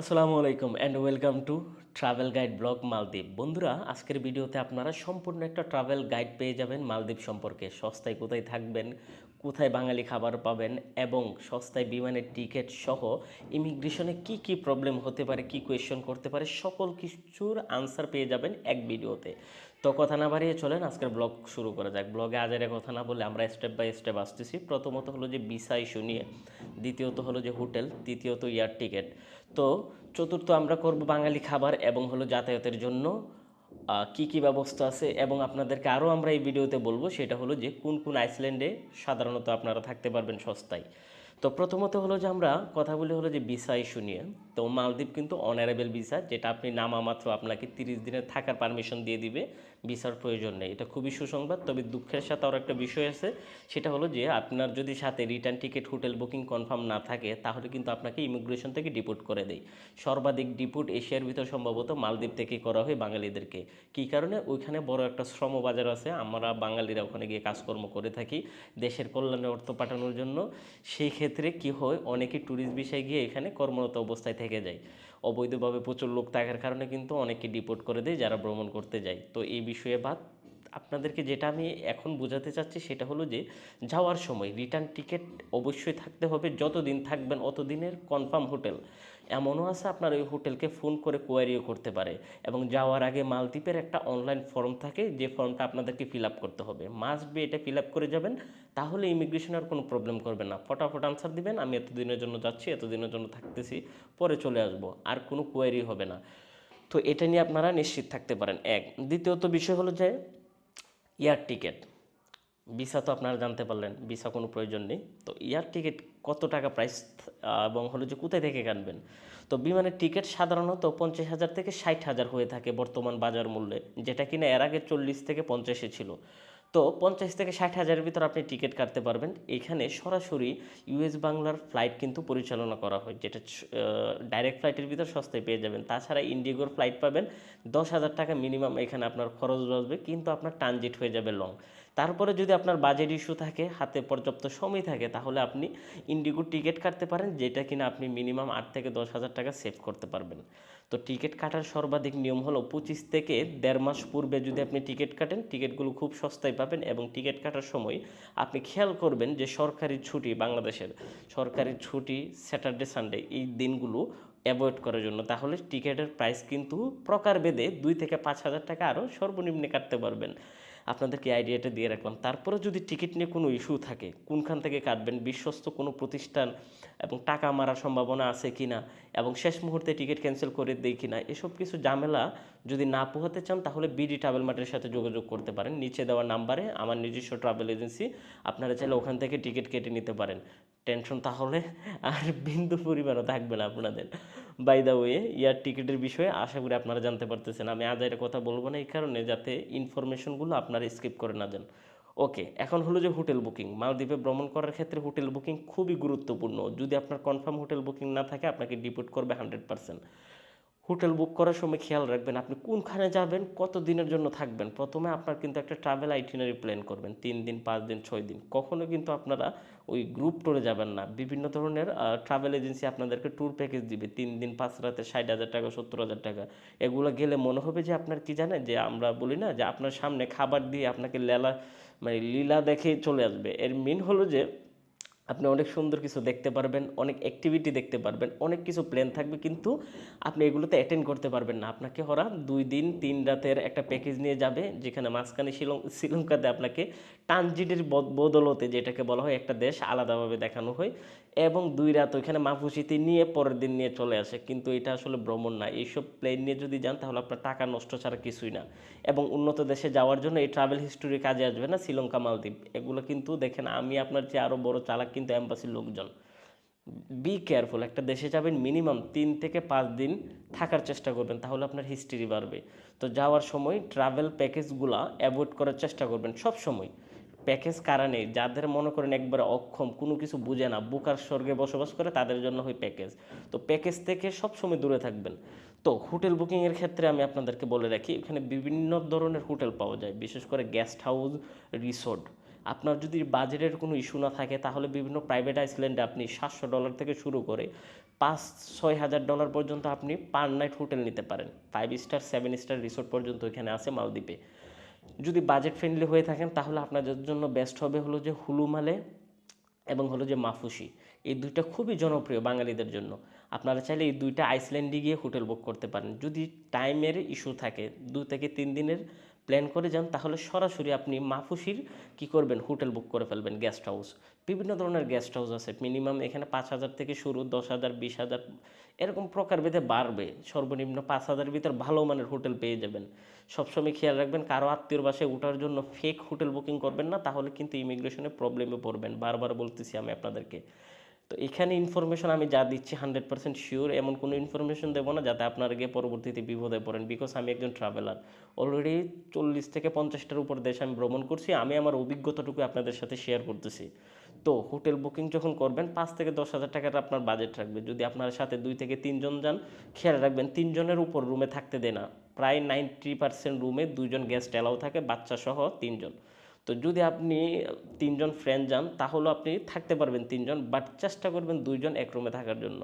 আসসালামু আলাইকুম and welcome to travel guide blog মালদ্বীপ বন্ধুরা, আজকের ভিডিওতে আপনারা সম্পূর্ণ একটা ট্রাভেল গাইড পেয়ে যাবেন মালদ্বীপ সম্পর্কে। সস্তায় কোথায় থাকবেন, কোথায় বাঙালি খাবার পাবেন এবং সস্তায় বিমানের টিকিট সহ ইমিগ্রেশনে কি কি প্রবলেম হতে পারে, কি কোয়েশ্চন করতে পারে, সকল কিছুর আনসার পেয়ে যাবেন এক ভিডিওতে। তো কথা না বাড়িয়ে চলেন, আজকের ব্লগ শুরু করা যাক। ব্লগে আজারে কথা না বলে আমরা স্টেপ বাই স্টেপ আসতেছি। প্রথমত হলো যে ভিসা ইস্যু নিয়ে, দ্বিতীয়ত হলো যে হোটেল তৃতীয়ত ইয়ার টিকিট তো চতুর্থ আমরা করব বাঙালি খাবার এবং হলো যাতায়াতের জন্য। কি কি ব্যবস্থা আছে এবং আপনাদেরকে আরও আমরা এই ভিডিওতে বলব, সেটা হলো যে কোন কোন আইসল্যান্ডে সাধারণত আপনারা থাকতে পারবেন সস্তায়। তো প্রথমত হলো যে আমরা কথা বলি হলো যে ভিসা ইস্যু নিয়ে। তো মালদ্বীপ কিন্তু অনারেবল ভিসা, যেটা আপনি নামা মাত্র আপনাকে তিরিশ দিনের থাকার পারমিশন দিয়ে দিবে। ভিসার প্রয়োজন নেই। এটা খুবই সুসংবাদ, তবে দুঃখের সাথে আরও একটা বিষয় আছে, সেটা হলো যে আপনার যদি সাথে return ticket hotel booking confirm না থাকে, তাহলে কিন্তু আপনাকে ইমিগ্রেশন থেকে ডিপোর্ট করে দেয়। সর্বাধিক ডিপোর্ট এশিয়ার ভিতর সম্ভবত মালদ্বীপ থেকে করা হয় বাঙালিদেরকে। কী কারণে? ওইখানে বড় একটা শ্রম বাজার আছে, আমরা বাঙালিরা ওখানে গিয়ে কাজকর্ম করে থাকি, দেশের কল্যাণে অর্থ পাঠানোর জন্য। সেই ক্ষেত্রে কি হয়, অনেকে ট্যুরিস্ট বিষয়ে গিয়ে এখানে কর্মরত অবস্থায় থেকে যায়। অবৈধভাবে প্রচুর লোক থাকার কারণে কিন্তু অনেকে ডিপোর্ট করে দেয় যারা ভ্রমণ করতে যায়। তো এই বিষয়ে বাদ আপনাদেরকে যেটা আমি এখন বোঝাতে চাচ্ছি সেটা হলো যে, যাওয়ার সময় রিটার্ন টিকিট অবশ্যই থাকতে হবে, যতদিন থাকবেন অতদিনের কনফার্ম হোটেল এমনও আছে আপনার ওই হোটেলকে ফোন করে কোয়ারিও করতে পারে এবং যাওয়ার আগে মালদ্বীপের একটা অনলাইন ফর্ম থাকে, যে ফর্মটা আপনাদেরকে ফিল আপ করতে হবে। মাস্ট বি এটা ফিল আপ করে যাবেন, তাহলে ইমিগ্রেশন আর কোনো প্রবলেম করবে না। ফটাফট আনসার দিবেন, আমি এতদিনের জন্য যাচ্ছি, এতদিনের জন্য থাকতেছি, পরে চলে আসব, আর কোনো কোয়ারি হবে না। তো এটা নিয়ে আপনারা নিশ্চিত থাকতে পারেন। এক। দ্বিতীয়ত বিষয় হলো যে এয়ার টিকিট। ভিসা তো আপনারা জানতে পারলেন, ভিসা কোনো প্রয়োজন নেই। তো এয়ার টিকিট কত টাকা প্রাইস এবং হলো যে কোথায় থেকে কাটবেন? তো বিমানের টিকিট সাধারণত পঞ্চাশ হাজার থেকে ষাট হাজার হয়ে থাকে বর্তমান বাজার মূল্যে, যেটা কিনা এর আগে চল্লিশ থেকে পঞ্চাশে ছিল। তো পঞ্চাশ থেকে ষাট হাজারের ভিতর আপনি টিকিট কাটতে পারবেন। এখানে সরাসরি ইউএস বাংলার ফ্লাইট কিন্তু পরিচালনা করা হয়, যেটা ডাইরেক্ট ফ্লাইটের ভিতর সস্তায় পেয়ে যাবেন। তাছাড়া ইন্ডিগোর ফ্লাইট পাবেন দশ হাজার টাকা মিনিমাম এখানে আপনার খরচ বাঁচবে, কিন্তু আপনার ট্রানজিট হয়ে যাবে লং। তারপরে যদি আপনার বাজেট ইস্যু থাকে, হাতে পর্যাপ্ত সময় থাকে, তাহলে আপনি ইন্ডিগো টিকিট কাটতে পারেন, যেটা কিনা আপনি মিনিমাম আট থেকে দশ হাজার টাকা সেভ করতে পারবেন। তো টিকিট কাটার সর্বাধিক নিয়ম হলো পঁচিশ থেকে দেড় মাস পূর্বে যদি আপনি টিকিট কাটেন, টিকিটগুলো খুব সস্তায় পাবেন এবং টিকিট কাটার সময় আপনি খেয়াল করবেন যে সরকারি ছুটি বাংলাদেশের, সরকারি ছুটি স্যাটারডে, সানডে এই দিনগুলো অ্যাভয়েড করার জন্য। তাহলে টিকিটের প্রাইস কিন্তু প্রকারভেদে দুই থেকে পাঁচ হাজার টাকা আরও সর্বনিম্নে কাটতে পারবেন। আপনাদেরকে আইডিয়াটা দিয়ে রাখলাম। তারপরে যদি টিকিট নিয়ে কোনো ইস্যু থাকে, কোনখান থেকে কাটবেন, বিশ্বস্ত কোনো প্রতিষ্ঠান এবং টাকা মারার সম্ভাবনা আছে কি না এবং শেষ মুহূর্তে টিকিট ক্যান্সেল করে দেয় কি না এসব কিছু ঝামেলা যদি না পোহাতে চান, তাহলে বিডি ট্রাভেল মার্টের সাথে যোগাযোগ করতে পারেন। নিচে দেওয়া নাম্বারে আমার নিজস্ব ট্রাভেল এজেন্সি আপনারা চাইলে ওখান থেকে টিকিট কেটে নিতে পারেন। টেনশন তাহলে আর বিন্দু পরিবারও থাকবে না আপনাদের। বাই দ্য ওয়ে ইয়ার টিকিটের বিষয়ে আশা করি আপনারা জানতে পারতেছেন। আমি আজ এটা কথা বলব না এই কারণে, যাতে ইনফরমেশনগুলো আপনারা স্কিপ করে না যান। ওকে এখন হলো যে হোটেল বুকিং মালদ্বীপে ভ্রমণ করার ক্ষেত্রে হোটেল বুকিং খুবই গুরুত্বপূর্ণ। যদি আপনার কনফার্ম হোটেল বুকিং না থাকে, আপনাকে ডিপোর্ট করবে হান্ড্রেড পার্সেন্ট হোটেল বুক করার সময় খেয়াল রাখবেন আপনি কোনখানে যাবেন কত দিনের জন্য থাকবেন। প্রথমে আপনার কিন্তু একটা ট্রাভেল আইটিনারি প্ল্যান করবেন। তিন দিন, পাঁচ দিন, ছয় দিন। কখনো কিন্তু আপনারা ওই গ্রুপ ট্যুরে যাবেন না। বিভিন্ন ধরনের ট্রাভেল এজেন্সি আপনাদেরকে ট্যুর প্যাকেজ দিবে। তিন দিন, পাঁচ রাতে ষাট হাজার টাকা, সত্তর হাজার টাকা। এগুলো গেলে মনে হবে যে আপনার কি জানেন? যে আমরা বলি না যে আপনার সামনে খাবার দিয়ে আপনাকে লেলা মানে লীলা দেখে চলে আসবে। এর মিন হলো যে আপনি অনেক সুন্দর কিছু দেখতে পারবেন, অনেক অ্যাক্টিভিটি দেখতে পারবেন, অনেক কিছু প্ল্যান থাকবে, কিন্তু আপনি এগুলোতে অ্যাটেন্ড করতে পারবেন না। আপনাকে ওরা দুই দিন, তিন রাতের একটা প্যাকেজ নিয়ে যাবে, যেখানে মাঝখানে শিলং শ্রীলঙ্কাতে আপনাকে ট্রানজিটের বদ- বদলতে, যেটাকে বলা হয় একটা দেশ, আলাদাভাবে দেখানো হয়, এবং দুই রাত ওইখানে মাফুসিতে নিয়ে পরের দিন নিয়ে চলে আসে। কিন্তু এটা আসলে ভ্রমণ না। এইসব প্লেন নিয়ে যদি যান, তাহলে আপনার টাকা নষ্ট ছাড়া কিছুই না। এবং উন্নত দেশে যাওয়ার জন্য এই ট্রাভেল হিস্টোরি কাজে আসবে না, শ্রীলঙ্কা, মালদ্বীপ। এগুলো কিন্তু দেখেন, আমি আপনার চেয়ে আরও বড় চালাক কিন্তু অ্যাম্বাসির লোকজন। বি কেয়ারফুল একটা দেশে যাবেন মিনিমাম তিন থেকে পাঁচ দিন থাকার চেষ্টা করবেন, তাহলে আপনার হিস্ট্রি বাড়বে। তো যাওয়ার সময় ট্রাভেল প্যাকেজগুলা অ্যাভয়েড করার চেষ্টা করবেন সব সময়। প্যাকেজ কারা নেই যাদের মনে করেন একবারে অক্ষম, কোনো কিছু বুঝে না, বুকার স্বর্গে বসবাস করে, তাদের জন্য হয় প্যাকেজ তো প্যাকেজ থেকে সব সময় দূরে থাকবেন। তো হোটেল বুকিংয়ের ক্ষেত্রে আমি আপনাদেরকে বলে রাখি, এখানে বিভিন্ন ধরনের হোটেল পাওয়া যায়, বিশেষ করে গেস্ট হাউস রিসোর্ট আপনার যদি বাজেটের কোনো ইস্যু না থাকে, তাহলে বিভিন্ন প্রাইভেট আইসল্যান্ডে আপনি সাতশো ডলার থেকে শুরু করে পাঁচ, ছয় হাজার ডলার পর্যন্ত আপনি পার নাইট হোটেল নিতে পারেন। Five star seven star resort পর্যন্ত এখানে আছে মালদ্বীপে। যদি বাজেট ফ্রেন্ডলি হয়ে থাকেন, তাহলে আপনাদের জন্য বেস্ট হবে হলো যে হুলুমালে এবং হলো যে মাফুসি। এই দুইটা খুবই জনপ্রিয় বাঙালিদের জন্য। আপনারা চাইলে এই দুইটা আইসল্যান্ডে গিয়ে হোটেল বুক করতে পারেন। যদি টাইমের ইস্যু থাকে, দু থেকে তিন দিনের প্ল্যান করে যান, তাহলে সরাসরি আপনি মাফুসির কি করবেন? হোটেল বুক করে ফেলবেন গেস্ট হাউস বিভিন্ন ধরনের গেস্ট হাউস আছে মিনিমাম এখানে পাঁচ হাজার থেকে শুরু, দশ হাজার, বিশ হাজার, এরকম প্রকারভেদে বাড়বে। সর্বনিম্ন পাঁচ হাজার ভিতর ভালো মানের হোটেল পেয়ে যাবেন। সবসময় খেয়াল রাখবেন, কারও আত্মীয়র বাসায় ওঠার জন্য ফেক হোটেল বুকিং করবেন না, তাহলে কিন্তু ইমিগ্রেশনে প্রবলেমে পড়বেন। বারবার বলতেছি আমি আপনাদেরকে। তো এখানে ইনফরমেশন আমি যা দিচ্ছি হান্ড্রেড পার্সেন্ট শিওর এমন কোনো ইনফরমেশন দেবো না যাতে আপনারা গিয়ে পরবর্তীতে বিপদে পড়েন। বিকজ আমি একজন ট্রাভেলার অলরেডি চল্লিশ থেকে পঞ্চাশটার উপর দেশ আমি ভ্রমণ করছি, আমি আমার অভিজ্ঞতাটুকু আপনাদের সাথে শেয়ার করতেছি। তো হোটেল বুকিং যখন করবেন, পাঁচ থেকে দশ হাজার টাকার আপনার বাজেট রাখবে। যদি আপনার সাথে দুই থেকে তিনজন যান, খেয়াল রাখবেন তিনজনের উপর রুমে থাকতে দেয় না। প্রায় নাইনটি পার্সেন্ট রুমে দুইজন গেস্ট অ্যালাউ থাকে, বাচ্চা সহ তিনজন। তো যদি আপনি তিনজন ফ্রেন্ড যান, তাহলেও আপনি থাকতে পারবেন তিনজন বাট চেষ্টা করবেন দুইজন এক রুমে থাকার জন্য।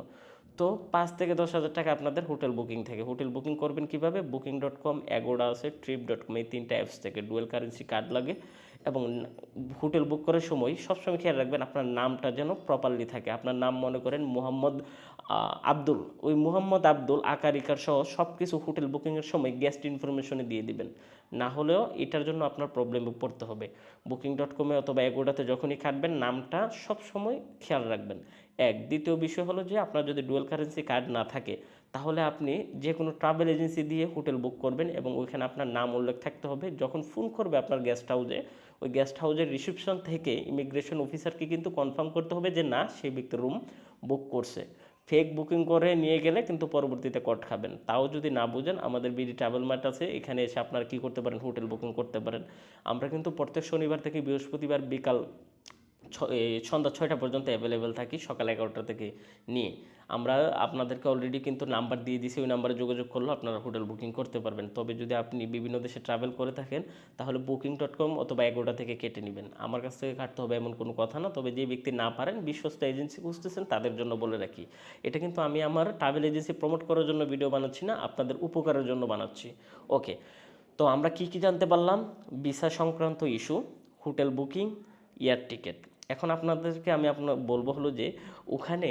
তো পাঁচ থেকে দশ হাজার টাকা আপনাদের হোটেল বুকিং থেকে। হোটেল বুকিং করবেন কীভাবে? বুকিং ডট কম অ্যাগোডা আছে ট্রিপ ডট কম এই তিনটা অ্যাপস থেকে। ডুয়েল কারেন্সি কার্ড লাগে। এবং হোটেল বুক করার সময় সবসময় খেয়াল রাখবেন আপনার নামটা যেন প্রপারলি থাকে। আপনার নাম মনে করেন মোহাম্মদ আব্দুল। ওই মোহাম্মদ, আব্দুল, আকারিকার সহ সব কিছু হোটেল বুকিংয়ের সময় গেস্ট ইনফরমেশনে দিয়ে দিবেন। না হলেও এটার জন্য আপনার প্রবলেমে পড়তে হবে। বুকিং ডট কমে অথবা এগোডাতে যখনই কাটবেন নামটা সব সময় খেয়াল রাখবেন। এক, দ্বিতীয় বিষয় হলো যে আপনার যদি ডুয়েল কারেন্সি কার্ড না থাকে, তাহলে আপনি যে কোনো ট্রাভেল এজেন্সি দিয়ে হোটেল বুক করবেন এবং ওইখানে আপনার নাম উল্লেখ থাকতে হবে। যখন ফোন করবে আপনার গেস্ট হাউসে ওই গেস্ট হাউসের রিসেপশন থেকে ইমিগ্রেশন অফিসারকে কিন্তু কনফার্ম করতে হবে যে না সেই ব্যক্তি রুম বুক করছে। ফেক বুকিং করে নিয়ে গেলে কিন্তু পরবর্তীতে কট খাবেন। তাও যদি না বুঝেন, আমাদের বিডি ট্রাভেল মার্ট আছে, এখানে এসে আপনারা কী করতে পারেন? হোটেল বুকিং করতে পারেন। আমরা কিন্তু প্রত্যেক শনিবার থেকে বৃহস্পতিবার বিকাল ছ- সন্ধ্যা ছয়টা পর্যন্ত অ্যাভেলেবেল থাকি, সকাল এগারোটা থেকে নিয়ে। আমরা আপনাদেরকে অলরেডি কিন্তু নাম্বার দিয়ে দিছি ওই নাম্বারে যোগাযোগ করলে আপনারা হোটেল বুকিং করতে পারবেন। তবে যদি আপনি বিভিন্ন দেশে ট্রাভেল করে থাকেন, তাহলে বুকিং ডট কম অথবা এগোটা থেকে কেটে নেবেন। আমার কাছ থেকে কাটতে হবে এমন কোনো কথা না, তবে যে ব্যক্তি না পারেন, বিশ্বস্ত এজেন্সি খুঁজতেছেন, তাদের জন্য বলে রাখি। এটা কিন্তু আমি আমার ট্রাভেল এজেন্সি প্রমোট করার জন্য ভিডিও বানাচ্ছি না, আপনাদের উপকারের জন্য বানাচ্ছি। ওকে তো আমরা কি কি জানতে পারলাম? ভিসা সংক্রান্ত issue hotel booking air ticket এখন আপনাদেরকে আমি আপনার বলব হলো যে, ওখানে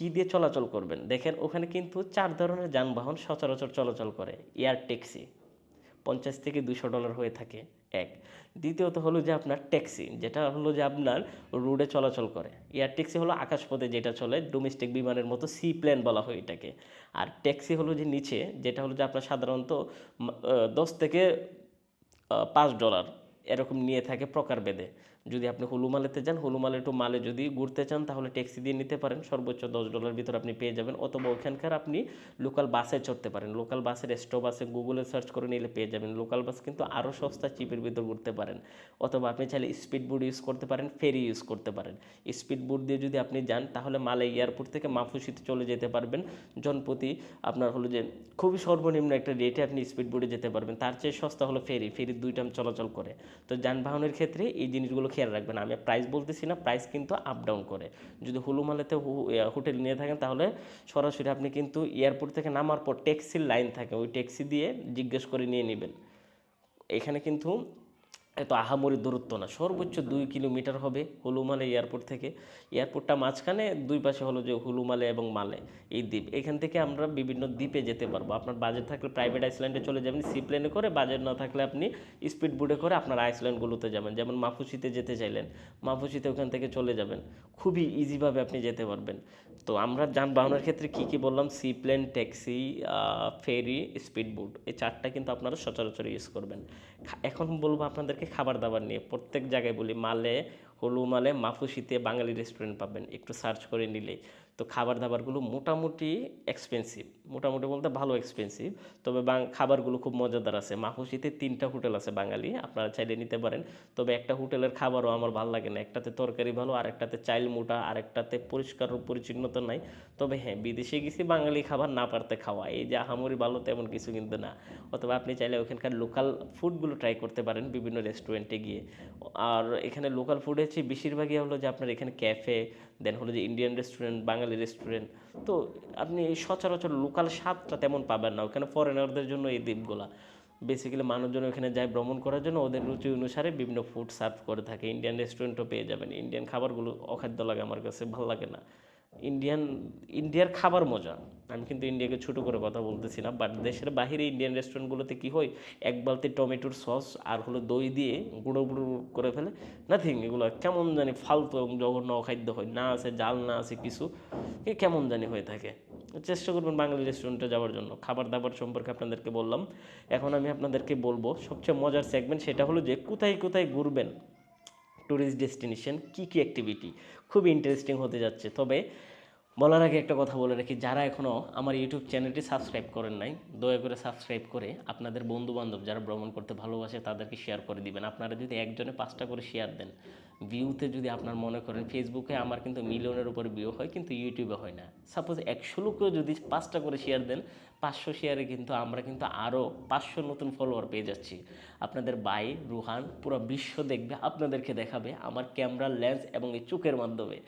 কি দিয়ে চলাচল করবেন? দেখেন, ওখানে কিন্তু চার ধরনের যানবাহন সচরাচর চলাচল করে। এয়ার ট্যাক্সি, পঞ্চাশ থেকে দুশো ডলার হয়ে থাকে, এক। দ্বিতীয়ত হলো যে আপনার ট্যাক্সি, যেটা হলো যে আপনার রোডে চলাচল করে। এয়ার ট্যাক্সি হলো আকাশপথে যেটা চলে ডোমেস্টিক বিমানের মতো সি প্লেন বলা হয় এটাকে। আর ট্যাক্সি হলো যে নিচে, যেটা হলো যে আপনার সাধারণত দশ থেকে পাঁচ ডলার, এরকম নিয়ে থাকে প্রকার প্রকারভেদে। যদি আপনি হুলুমালেতে যান হুলুমালে টু মালে যদি ঘুরতে চান, তাহলে ট্যাক্সি দিয়ে নিতে পারেন। সর্বোচ্চ দশ ডলার ভিতর আপনি পেয়ে যাবেন। অথবা ওখানকার আপনি লোকাল বাসে চড়তে পারেন। লোকাল বাসের স্টপ আছে গুগলে সার্চ করে নিলে পেয়ে যাবেন। লোকাল বাস কিন্তু আরও সস্তা চিপের ভিতর ঘুরতে পারেন। অথবা আপনি চাইলে স্পিড বোট ইউজ করতে পারেন ফেরি ইউজ করতে পারেন। স্পিড বোট দিয়ে যদি আপনি যান, তাহলে মালে এয়ারপোর্ট থেকে মাফুসিতে চলে যেতে পারবেন। জনপ্রতি আপনার হলো যে খুবই সর্বনিম্ন একটা রেটে আপনি স্পিড বোটে যেতে পারবেন। তার চেয়ে সস্তা হলো ফেরি ফেরি দুইটা চলাচল করে। তো যানবাহনের ক্ষেত্রে এই জিনিসগুলো খেয়াল রাখবেন, আমি প্রাইস বলতেছি না প্রাইস কিন্তু আপ ডাউন করে। যদি হুলুমালেতে হোটেল নিয়ে থাকেন, তাহলে সরাসরি আপনি কিন্তু এয়ারপোর্ট থেকে নামার পর ট্যাক্সির লাইন থাকে, ওই ট্যাক্সি দিয়ে জিজ্ঞেস করে নিয়ে নেবেন। এখানে কিন্তু এত আহামরি দূরত্ব না। সর্বোচ্চ দুই কিলোমিটার হবে হুলুমালে এয়ারপোর্ট থেকে। এয়ারপোর্টটা মাঝখানে, দুই পাশে হলো যে হুলুমালে এবং মালে এই দ্বীপ। এখান থেকে আমরা বিভিন্ন দ্বীপে যেতে পারব। আপনার বাজেট থাকলে প্রাইভেট আইসল্যান্ডে চলে যাবেন। সি প্লেনে করে বাজেট না থাকলে আপনি স্পিড বোটে করে আপনার আইসল্যান্ডগুলোতে যাবেন। যেমন মাফুসিতে যেতে চাইলেন, মাফুসিতে ওখান থেকে চলে যাবেন। খুবই ইজিভাবে আপনি যেতে পারবেন। তো আমরা যানবাহনের ক্ষেত্রে কি কি বললাম? Seaplane taxi ferry speed boat এই চারটা কিন্তু আপনারা সচরাচর ইউজ করবেন। এখন বলব আপনাদেরকে খাবার দাবার নিয়ে প্রত্যেক জায়গায় বলি, মালে হলু মালে মাফুসিতে বাঙালি রেস্টুরেন্ট পাবেন। একটু সার্চ করে নিলেই। তো খাবার দাবারগুলো মোটামুটি এক্সপেন্সিভ মোটামুটি বলতে ভালো এক্সপেন্সিভ তবে খাবারগুলো খুব মজাদার আছে। মাফুসিতে তিনটা হোটেল আছে বাঙালি, আপনারা চাইলে নিতে পারেন। তবে একটা হোটেলের খাবারও আমার ভালো লাগে না। একটাতে তরকারি ভালো আর একটাতে চাইল মোটা আর একটাতে পরিষ্কার পরিচ্ছন্নতা নাই। তবে হ্যাঁ বিদেশে গেছি বাঙালি খাবার না পারতে খাওয়া। এই যে আহামরি ভালো তেমন কিছু কিন্তু না। অথবা আপনি চাইলে ওখানকার লোকাল ফুডগুলো ট্রাই করতে পারেন বিভিন্ন রেস্টুরেন্টে গিয়ে। আর এখানে লোকাল ফুড হচ্ছে বেশিরভাগই হলো যে আপনার এখানে ক্যাফে দেন হলো যে ইন্ডিয়ান রেস্টুরেন্ট বাঙালি রেস্টুরেন্ট তো আপনি এই সচরাচর লোকাল স্বাদটা তেমন পাবেন না। ওখানে ফরেনারদের জন্য এই দ্বীপগুলা বেসিক্যালি মানুষজন ওখানে যায় ভ্রমণ করার জন্য, ওদের রুচি অনুসারে বিভিন্ন ফুড সার্ভ করে থাকে। ইন্ডিয়ান রেস্টুরেন্টও পেয়ে যাবেন। ইন্ডিয়ান খাবারগুলো অখাদ্য লাগে আমার কাছে, ভালো লাগে না। ইন্ডিয়ান ইন্ডিয়ার খাবার মজা। আমি কিন্তু ইন্ডিয়াকে ছোটো করে কথা বলতেছি না বাট দেশের বাইরে ইন্ডিয়ান রেস্টুরেন্টগুলোতে কী হয়, এক বালতি টমেটোর সস আর হলো দই দিয়ে গুঁড়ো গুঁড়ো করে ফেলে নাথিং এগুলো কেমন জানি ফালতু এবং জঘন্য অখাদ্য হয়, না আছে জাল, না আছে কিছু, এ কেমন জানি হয়ে থাকে। চেষ্টা করবেন বাঙালি রেস্টুরেন্টে যাওয়ার জন্য। খাবার দাবার সম্পর্কে আপনাদেরকে বললাম, এখন আমি আপনাদেরকে বলব, সবচেয়ে মজার সেগমেন্ট সেটা হলো যে কোথায় কোথায় ঘুরবেন। ট্যুরিস্ট ডেস্টিনেশন কী কী অ্যাক্টিভিটি খুব ইন্টারেস্টিং হতে যাচ্ছে। তবে বলার আগে একটা কথা বলে রাখি, যারা এখনও আমার ইউটিউব চ্যানেলটি সাবস্ক্রাইব করেন নাই, দয়া করে সাবস্ক্রাইব করে আপনাদের বন্ধু বান্ধব যারা ভ্রমণ করতে ভালোবাসে তাদেরকে শেয়ার করে দিবেন। আপনারা যদি একজনে পাঁচটা করে শেয়ার দেন ভিউতে যদি আপনার মনে করেন ফেসবুকে আমার কিন্তু মিলিয়নের উপরে ভিউ হয়, কিন্তু ইউটিউবে হয় না। সাপোজ একশো লোকেও যদি পাঁচটা করে শেয়ার দেন, পাঁচশো শেয়ারে কিন্তু আমরা কিন্তু আরও পাঁচশো নতুন ফলোয়ার পেয়ে যাচ্ছি। আপনাদের বাই, রুহান, পুরো বিশ্ব দেখবে, আপনাদেরকে দেখাবে আমার ক্যামেরা লেন্স এবং এই চোখের মাধ্যমে।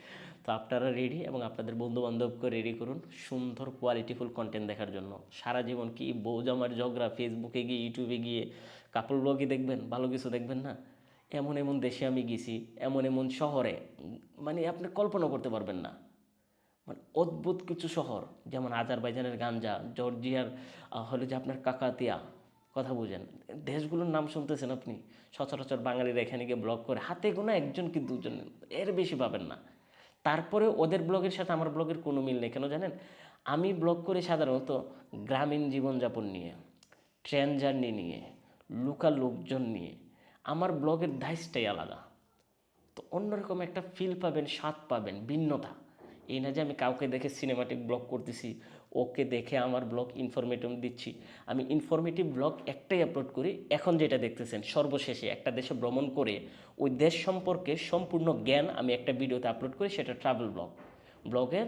তো আপনারা রেডি এবং আপনাদের বন্ধু বান্ধবকে রেডি করুন সুন্দর কোয়ালিটিফুল কন্টেন্ট দেখার জন্য। সারা জীবন কি বউ জামার ঝগড়া ফেসবুকে গিয়ে ইউটিউবে গিয়ে কাপড় ব্লগই দেখবেন? ভালো কিছু দেখবেন না? এমন এমন দেশে আমি গেছি, এমন এমন শহরে মানে আপনি কল্পনা করতে পারবেন না। মানে অদ্ভুত কিছু শহর, যেমন আজারবাইজানের গাঞ্জা, জর্জিয়ার হলো যে আপনার কাকাতিয়া, কথা বুঝেন। দেশগুলোর নাম শুনতেছেন আপনি? সচরাচর বাঙালিরা এখানে গিয়ে ব্লগ করে, হাতে গোনা একজন কি দুজন? এর বেশি পাবেন না। তারপরে ওদের ব্লগের সাথে আমার ব্লগের কোনো মিল নেই। কেন জানেন? আমি ব্লগ করি সাধারণত গ্রামীণ জীবনযাপন নিয়ে, ট্রেন জার্নি নিয়ে লুকা লোকজন নিয়ে। আমার ব্লগের ধাইসটাই আলাদা। তো অন্যরকম একটা ফিল পাবেন, স্বাদ পাবেন, ভিন্নতা। এই না যে আমি কাউকে দেখে সিনেমাটিক ব্লগ করতেছি ওকে দেখে আমার ব্লগ ইনফরমেটিভ দিচ্ছি। আমি ইনফরমেটিভ ব্লগ একটাই আপলোড করি, এখন যেটা দেখতেছেন, সর্বশেষে একটা দেশে ভ্রমণ করে ওই দেশ সম্পর্কে সম্পূর্ণ জ্ঞান আমি একটা ভিডিওতে আপলোড করি, সেটা ট্রাভেল ব্লগ ব্লগের,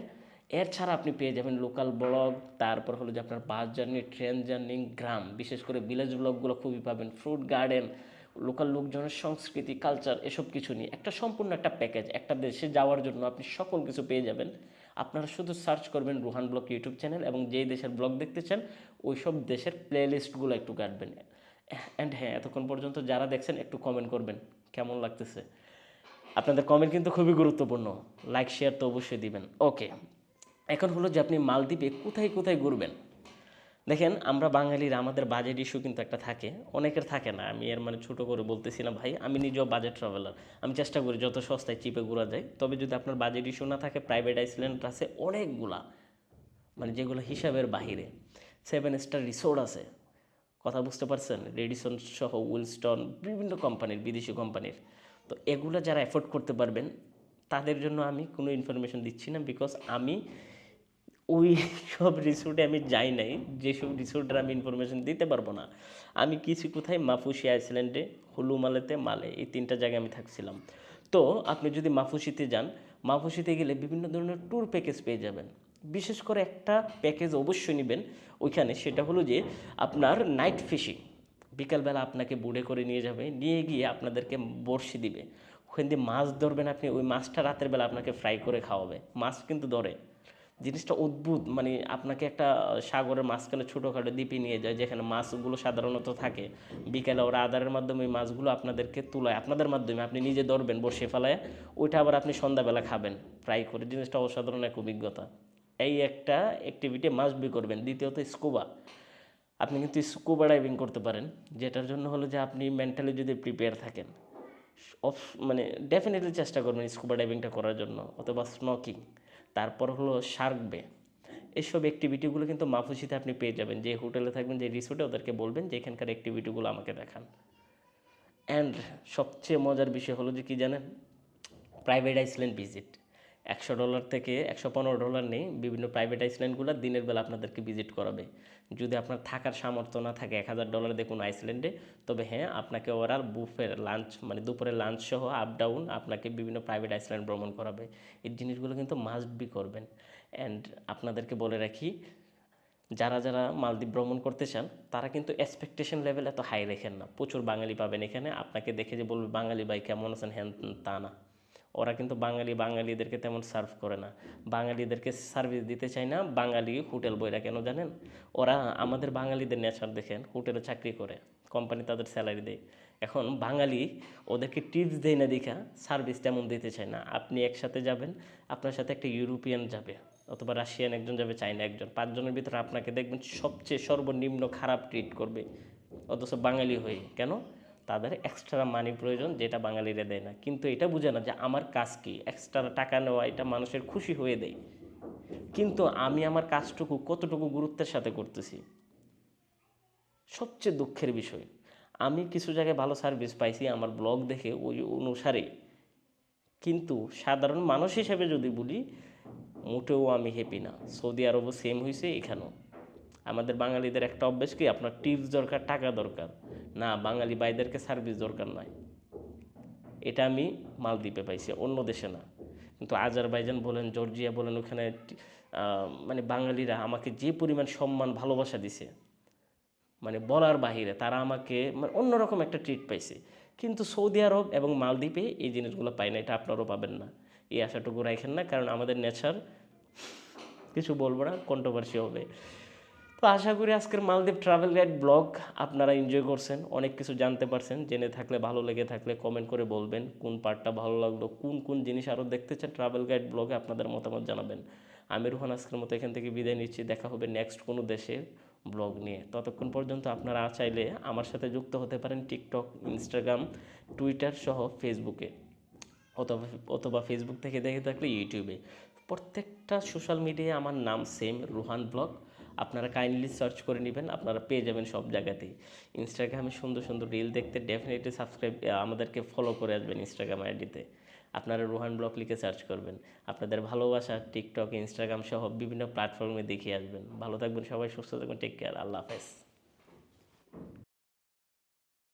এর ছাড়া আপনি পেয়ে যাবেন লোকাল ব্লগ তারপর হলো যে আপনার বাস জার্নি ট্রেন জার্নি গ্রাম, বিশেষ করে ভিলেজ ব্লগগুলো খুবই পাবেন ফ্রুট গার্ডেন লোকাল লোকজনের সংস্কৃতি কালচার এসব কিছু নিয়ে। একটা সম্পূর্ণ একটা প্যাকেজ একটা দেশে যাওয়ার জন্য আপনি সকল কিছু পেয়ে যাবেন। আপনারা শুধু সার্চ করবেন রুহান ব্লগ ইউটিউব চ্যানেল এবং যেই দেশের ব্লগ দেখতে চান ওই সব দেশের প্লেলিস্টগুলো একটু কাটবেন। অ্যান্ড হ্যাঁ এতক্ষণ পর্যন্ত যারা দেখছেন, একটু কমেন্ট করবেন, কেমন লাগতেছে? আপনাদের কমেন্ট কিন্তু খুবই গুরুত্বপূর্ণ। লাইক শেয়ার তো অবশ্যই দিবেন। ওকে এখন হলো যে আপনি মালদ্বীপে কোথায় কোথায় ঘুরবেন? দেখেন, আমরা বাঙালিরা, আমাদের বাজেট ইস্যু কিন্তু একটা থাকে। অনেকের থাকে না। আমি এর মানে ছোটো করে বলতেছি না, ভাই। আমি নিজেও বাজেট ট্রাভেলার আমি চেষ্টা করি যত সস্তায় চিপে ঘোরা যায়। তবে যদি আপনার বাজেট ইস্যু না থাকে প্রাইভেট আইসল্যান্ড আছে, অনেকগুলা। মানে যেগুলো হিসাবের বাহিরে। সেভেন স্টার রিসোর্ট আছে। কথা বুঝতে পারছেন? রেডিসন সহ উইলস্টন বিভিন্ন কোম্পানির বিদেশি কোম্পানির তো এগুলো যারা অ্যাফোর্ড করতে পারবেন, তাদের জন্য আমি কোনো ইনফরমেশন দিচ্ছি না বিকজ আমি ওই সব রিসোর্টে আমি যাই নাই। যেসব রিসোর্টের আমি ইনফরমেশন দিতে পারব না। আমি কিছু কোথায়? মাফুসি আইসল্যান্ডে হুলুমালেতে, মালে, এই তিনটা জায়গায় আমি থাকছিলাম। তো আপনি যদি মাফুসিতে যান মাফুসিতে গেলে বিভিন্ন ধরনের ট্যুর প্যাকেজ পেয়ে যাবেন। বিশেষ করে একটা প্যাকেজ অবশ্যই নেবেন ওইখানে, সেটা হলো যে আপনার নাইট ফিশিং বিকালবেলা আপনাকে বুড়ে করে নিয়ে যাবে, নিয়ে গিয়ে আপনাদেরকে বড়শি দিবে। ওখান দিয়ে মাছ ধরবেন আপনি, ওই মাছটা রাতের বেলা আপনাকে ফ্রাই করে খাওয়াবে। মাছ কিন্তু ধরে। জিনিসটা অদ্ভুত। মানে আপনাকে একটা সাগরের মাঝখানে ছোটোখাটো দ্বীপে নিয়ে যায়, যেখানে মাছগুলো সাধারণত থাকে। বিকেলে ওরা আদারের মাধ্যমে মাছগুলো আপনাদেরকে তুলায়, আপনাদের মাধ্যমে, আপনি নিজে ধরবেন বসে ফেলায়, ওইটা আবার আপনি সন্ধ্যাবেলা খাবেন ফ্রাই করে। জিনিসটা অসাধারণ এক অভিজ্ঞতা। এই একটা অ্যাক্টিভিটি মাস্ট বি করবেন। দ্বিতীয়ত স্কুবা আপনি কিন্তু স্কুবা ডাইভিং করতে পারেন, যেটার জন্য হলো যে আপনি মেন্টালি যদি প্রিপেয়ার থাকেন অফ মানে ডেফিনেটলি চেষ্টা করবেন স্কুবা ডাইভিংটা করার জন্য, অথবা স্নকিং তারপর হলো শার্ক বে এইসব অ্যাক্টিভিটিগুলো কিন্তু মাফুসিতে আপনি পেয়ে যাবেন। যে হোটেলে থাকবেন, যে রিসোর্টে ওদেরকে বলবেন যে এখানকার অ্যাক্টিভিটিগুলো আমাকে দেখান। অ্যান্ড সবচেয়ে মজার বিষয় হলো যে কী জানেন? প্রাইভেট আইসল্যান্ড ভিজিট একশো ডলার থেকে একশো পনেরো ডলার নেই বিভিন্ন প্রাইভেট আইসল্যান্ডগুলো দিনের বেলা আপনাদেরকে ভিজিট করাবে। যদি আপনার থাকার সামর্থ্য না থাকে এক হাজার ডলার দেখুন আইসল্যান্ডে, তবে হ্যাঁ আপনাকে ওরা বুফের লাঞ্চ মানে দুপুরের লাঞ্চ সহ আপ ডাউন আপনাকে বিভিন্ন প্রাইভেট আইসল্যান্ড ভ্রমণ করাবে। এই জিনিসগুলো কিন্তু মাস্ট বি করবেন। অ্যান্ড আপনাদেরকে বলে রাখি, যারা যারা মালদ্বীপ ভ্রমণ করতে চান, তারা কিন্তু এক্সপেকটেশন লেভেল এত হাই রেখেন না। প্রচুর বাঙালি পাবেন এখানে। আপনাকে দেখে যে বলবে বাঙালি ভাই কেমন আছেন? হ্যান, তা না। ওরা কিন্তু বাঙালি, বাঙালিদেরকে তেমন সার্ভ করে না। বাঙালিদেরকে সার্ভিস দিতে চায় না, বাঙালি হোটেল বইরা কেন জানেন? ওরা আমাদের বাঙালিদের নেচার দেখেন হোটেলে চাকরি করে কোম্পানি তাদের স্যালারি দেয়। এখন বাঙালি ওদেরকে টিপস দেয় না দেখা সার্ভিস তেমন দিতে চায় না। আপনি একসাথে যাবেন, আপনার সাথে একটা ইউরোপিয়ান যাবে, অথবা রাশিয়ান একজন যাবে চাইনা একজন। পাঁচজনের ভিতরে আপনাকে দেখবেন সবচেয়ে সর্বনিম্ন খারাপ ট্রিট করবে, অথচ বাঙালি হয়ে। কেন? তাদের এক্সট্রা মানি প্রয়োজন যেটা বাঙালিরা দেয় না। কিন্তু এটা বুঝে না যে আমার কাজ কি? এক্সট্রা টাকা নেওয়া এটা মানুষের খুশি হয়ে দেয়। কিন্তু আমি আমার কাজটুকু কতটুকু গুরুত্বের সাথে করতেছি? সবচেয়ে দুঃখের বিষয়, আমি কিছু জায়গায় ভালো সার্ভিস পাইছি আমার ব্লগ দেখে ওই অনুসারে। কিন্তু সাধারণ মানুষ হিসেবে যদি বলি, মোটেও আমি হ্যাপি না। সৌদি আরবও সেম হয়েছে এখানেও। আমাদের বাঙালিদের একটা অভ্যেস কি? আপনার টিপস দরকার, টাকা দরকার। না, বাঙালি ভাইদেরকে সার্ভিস দরকার নয় এটা আমি মালদ্বীপে পাইছি, অন্য দেশে না। কিন্তু আজারবাইজান বলেন, জর্জিয়া বলেন, ওখানে মানে বাঙালিরা আমাকে যে পরিমাণ সম্মান, ভালোবাসা দিছে মানে বলার বাহিরে তারা আমাকে মানে অন্যরকম একটা ট্রিট পাইছে। কিন্তু সৌদি আরব এবং মালদ্বীপে এই জিনিসগুলো পাই না, এটা আপনারাও পাবেন না। এই আশাটুকু রাখেন না, কারণ আমাদের নেচার, কিছু বলব না কন্ট্রোভার্সি হবে তো আশা করি আজকের মালদ্বীপ ট্রাভেল গাইড ব্লগ আপনারা এনজয় করছেন, অনেক কিছু জানতে পারছেন। জেনে থাকলে, ভালো লেগে থাকলে কমেন্ট করে বলবেন কোন পার্টটা ভালো লাগল, কোন কোন জিনিস আরও দেখতে চান ট্রাভেল গাইড ব্লগে আপনাদের মতামত জানাবেন। আমি রোহান আজকের মতো এখান থেকে বিদায় নিচ্ছি, দেখা হবে নেক্সট কোনো দেশের ব্লগ নিয়ে। ততক্ষণ পর্যন্ত আপনারা চাইলে আমার সাথে যুক্ত হতে পারেন টিকটক ইনস্টাগ্রাম টুইটার সহ ফেসবুকে অথবা অথবা ফেসবুক থেকে দেখে থাকলে ইউটিউবে প্রত্যেকটা সোশ্যাল মিডিয়ায় আমার নাম সেম রুহান ব্লগ আপনারা কাইন্ডলি সার্চ করে নেবেন, আপনারা পেয়ে যাবেন সব জায়গাতেই। ইনস্টাগ্রামে সুন্দর সুন্দর রিল দেখতে ডেফিনেটলি সাবস্ক্রাইব আমাদেরকে ফলো করে আসবেন ইনস্টাগ্রাম আইডিতে আপনারা রোহান ব্লক লিখে সার্চ করবেন। আপনাদের ভালোবাসা টিকটক ইনস্টাগ্রাম সহ বিভিন্ন প্ল্যাটফর্মে দেখিয়ে আসবেন। ভালো থাকবেন সবাই, সুস্থ থাকবেন টেক কেয়ার আল্লাহ হাফেজ।